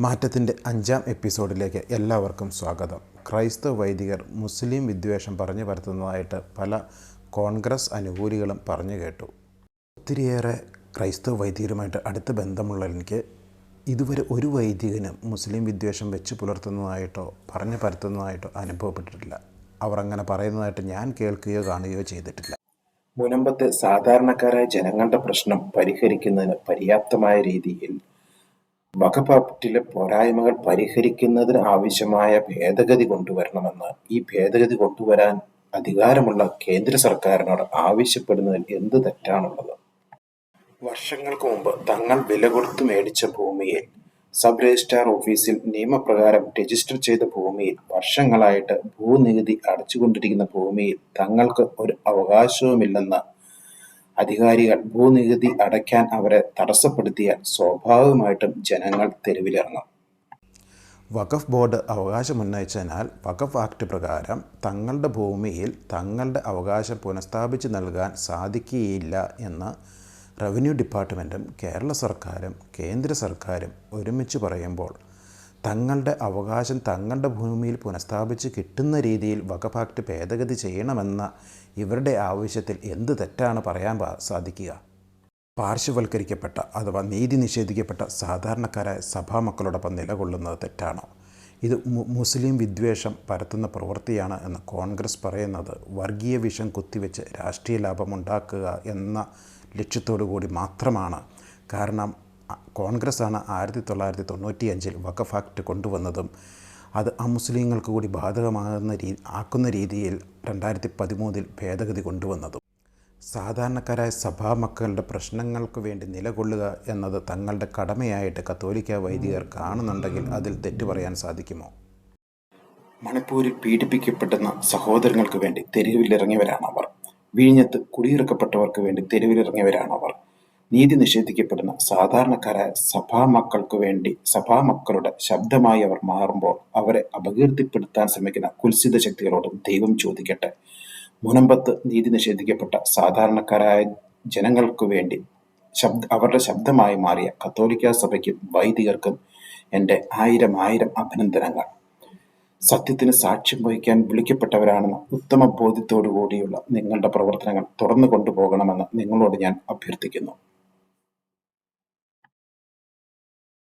മാറ്റത്തിന്റെ അഞ്ചാം എപ്പിസോഡിലേക്ക് എല്ലാവർക്കും സ്വാഗതം. ക്രൈസ്തവ വൈദികർ മുസ്ലിം വിദ്വേഷം പറഞ്ഞു പരത്തുന്നതായിട്ട് പല കോൺഗ്രസ് അനുകൂലികളും പറഞ്ഞു കേട്ടു. ഒത്തിരിയേറെ ക്രൈസ്തവ വൈദികരുമായിട്ട് അടുത്ത ബന്ധമുള്ള എനിക്ക് ഇതുവരെ ഒരു വൈദികനും മുസ്ലിം വിദ്വേഷം വെച്ച് പുലർത്തുന്നതായിട്ടോ പറഞ്ഞു പരത്തുന്നതായിട്ടോ അനുഭവപ്പെട്ടിട്ടില്ല. അവർ അങ്ങനെ പറയുന്നതായിട്ട് ഞാൻ കേൾക്കുകയോ കാണുകയോ ചെയ്തിട്ടില്ല. മുനമ്പത്തെ സാധാരണക്കാരായ ജനങ്ങളുടെ പ്രശ്നം പരിഹരിക്കുന്നതിന് പര്യാപ്തമായ രീതിയിൽ വകപാറ്റിലെ പോരായ്മകൾ പരിഹരിക്കുന്നതിന് ആവശ്യമായ ഭേദഗതി കൊണ്ടുവരണമെന്ന് ഈ ഭേദഗതി കൊണ്ടുവരാൻ അധികാരമുള്ള കേന്ദ്ര സർക്കാരിനോട് ആവശ്യപ്പെടുന്നതിൽ എന്ത് തെറ്റാണുള്ളത്? വർഷങ്ങൾക്ക് മുമ്പ് തങ്ങൾ വില കൊടുത്തു മേടിച്ച ഭൂമിയിൽ സബ് രജിസ്ട്രാർ ഓഫീസിൽ നിയമപ്രകാരം രജിസ്റ്റർ ചെയ്ത ഭൂമിയിൽ വർഷങ്ങളായിട്ട് ഭൂനികുതി അടച്ചുകൊണ്ടിരിക്കുന്ന ഭൂമിയിൽ തങ്ങൾക്ക് ഒരു അവകാശവുമില്ലെന്ന് അധികാരികൾ ഭൂനികുതി അടയ്ക്കാൻ അവരെ തടസ്സപ്പെടുത്തിയാൽ സ്വാഭാവികമായിട്ടും ജനങ്ങൾ തെരുവിലിറങ്ങും. വഖഫ് ബോർഡ് അവകാശമുന്നയിച്ചതിനാൽ വഖഫ് ആക്ട് പ്രകാരം തങ്ങളുടെ ഭൂമിയിൽ തങ്ങളുടെ അവകാശം പുനഃസ്ഥാപിച്ച് നൽകാൻ സാധിക്കുകയില്ല എന്ന് റവന്യൂ ഡിപ്പാർട്ട്മെന്റും കേരള സർക്കാരും കേന്ദ്ര സർക്കാരും ഒരുമിച്ച് പറയുമ്പോൾ തങ്ങളുടെ അവകാശം തങ്ങളുടെ ഭൂമിയിൽ പുനഃസ്ഥാപിച്ച് കിട്ടുന്ന രീതിയിൽ വകഫാക്ട് ഭേദഗതി ചെയ്യണമെന്ന ഇവരുടെ ആവശ്യത്തിൽ എന്ത് തെറ്റാണ് പറയാൻ സാധിക്കുക? പാർശ്വവൽക്കരിക്കപ്പെട്ട അഥവാ നീതി നിഷേധിക്കപ്പെട്ട സാധാരണക്കാരായ സഭാമക്കളോടൊപ്പം നിലകൊള്ളുന്നത് തെറ്റാണോ? ഇത് മുസ്ലിം വിദ്വേഷം പരത്തുന്ന പ്രവൃത്തിയാണ് എന്ന് കോൺഗ്രസ് പറയുന്നത്. വർഗീയ വിഷം കുത്തിവെച്ച് രാഷ്ട്രീയ ലാഭമുണ്ടാക്കുക എന്ന ലക്ഷ്യത്തോടു കൂടി മാത്രമാണ്. കാരണം കോൺഗ്രസ്സാണ് ആയിരത്തി തൊള്ളായിരത്തി തൊണ്ണൂറ്റി അഞ്ചിൽ വഖഫ് ആക്ട് കൊണ്ടുവന്നതും അത് അമുസ്ലിങ്ങൾക്ക് കൂടി ബാധകമാകുന്ന രീ ആക്കുന്ന രീതിയിൽ രണ്ടായിരത്തി പതിമൂന്നിൽ ഭേദഗതി കൊണ്ടുവന്നതും. സാധാരണക്കാരായ സഭാമക്കളുടെ പ്രശ്നങ്ങൾക്ക് വേണ്ടി നിലകൊള്ളുക എന്നത് തങ്ങളുടെ കടമയായിട്ട് കത്തോലിക്ക വൈദികർ കാണുന്നുണ്ടെങ്കിൽ അതിൽ തെറ്റു പറയാൻ സാധിക്കുമോ? മണിപ്പൂരിൽ പീഡിപ്പിക്കപ്പെടുന്ന സഹോദരങ്ങൾക്ക് വേണ്ടി തെരുവിലിറങ്ങിയവരാണ് അവർ വിഴിഞ്ഞത്ത് കുടിയിറക്കപ്പെട്ടവർക്ക് വേണ്ടി തെരുവിലിറങ്ങിയവരാണ് അവർ നീതി നിഷേധിക്കപ്പെടുന്ന സാധാരണക്കാരായ സഭാമക്കൾക്ക് വേണ്ടി സഭാമക്കളുടെ ശബ്ദമായി അവർ മാറുമ്പോൾ അവരെ അപകീർത്തിപ്പെടുത്താൻ ശ്രമിക്കുന്ന കുൽസിത ശക്തികളോട് ദൈവം ചോദിക്കട്ടെ. മുനമ്പത്ത് നീതി നിഷേധിക്കപ്പെട്ട സാധാരണക്കാരായ ജനങ്ങൾക്ക് വേണ്ടി ശബ്ദ അവരുടെ ശബ്ദമായി മാറിയ കത്തോലിക്ക സഭയ്ക്കും വൈദികർക്കും എന്റെ ആയിരം ആയിരം അഭിനന്ദനങ്ങൾ. സത്യത്തിന് സാക്ഷ്യം വഹിക്കാൻ വിളിക്കപ്പെട്ടവരാണെന്ന ഉത്തമ ബോധ്യത്തോടു കൂടിയുള്ള നിങ്ങളുടെ പ്രവർത്തനങ്ങൾ തുറന്നു കൊണ്ടുപോകണമെന്ന് നിങ്ങളോട് ഞാൻ അഭ്യർത്ഥിക്കുന്നു.